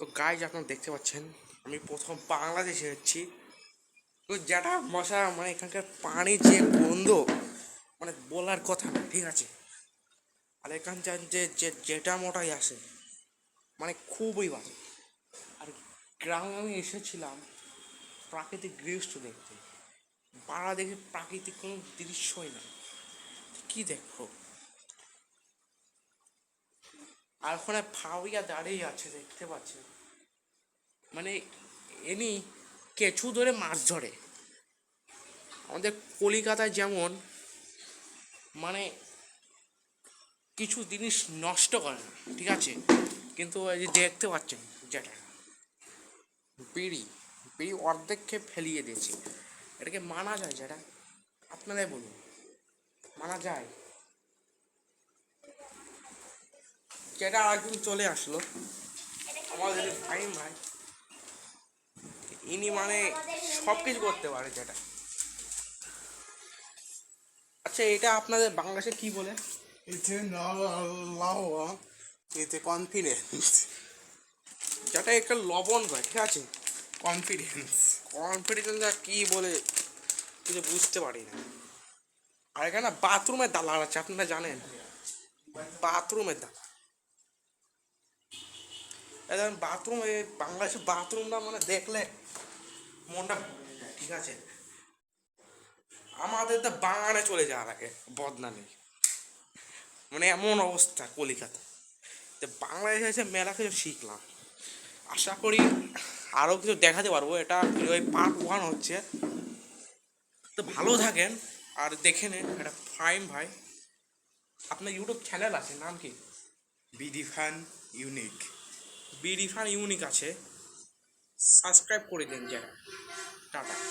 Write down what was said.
তো গাইজ আপনারা দেখতে পাচ্ছেন, আমি প্রথম বাংলাদেশে এসেছি তো যেটা মশা মানে এখানকার পানি যে গন্ধ মানে বলার কথা না, ঠিক আছে? আর এখানকার যে যে, যেটা মোটাই আসে মানে খুবই বাজে। আর গ্রামে আমি এসেছিলাম প্রাকৃতিক দৃশ্য দেখতে। পাড়া দেখে প্রাকৃতিক কোনো দৃশ্যই না। কি দেখো আর ওখানে ফাউরিয়া দাঁড়িয়ে আছে, দেখতে পাচ্ছেন মানে এনি কেঁচু ধরে মাছ ধরে। আমাদের কলিকাতায় যেমন মানে কিছু জিনিস নষ্ট করে না, ঠিক আছে? কিন্তু এই দেখতে পাচ্ছেন যেটা, বিড়ি বিড়ি অর্ধেক খেয়ে ফেলিয়ে দিয়েছে। এটাকে মানা যায়, যেটা? আপনারাই বলুন। মানা যায়? যেটা আরেকদিন চলে আসলো। আমাদের ভাই ভাই। ইনি মানে সব কিছু করতে পারে যেটা। আচ্ছা এটা আপনাদের বাংলাদেশে কি বলে? এতে লাওয়া এতে কনফিডেন্স যেটা একটা লবণ হয় ঠিক আছে? কনফিডেন্স কনফিডেন্স কি বলে কিছু বুঝতে পারি না। আর এখানে বাথরুমের দালাল আছে আপনারা জানেন? বাথরুমের দালাল। এই দেখেন বাথরুমে বাংলাদেশের বাথরুমটা মানে দেখলে মনটা যায়, ঠিক আছে? আমাদের তো বাগানে চলে যাওয়ার আগে বদনামে। মানে এমন অবস্থা কলিকাতা তো বাংলাদেশে এসে মেলা কিছু শিখলাম। আশা করি আরও কিছু দেখাতে পারব। এটা ওই পার্ট ওয়ান হচ্ছে। তো ভালো থাকেন আর দেখে নেন এটা ফাইম ভাই। আপনার ইউটিউব চ্যানেল আছে নাম কি? BD fan unique BD fan unique আছে। সাবস্ক্রাইব করে দিন যারা। টাটা।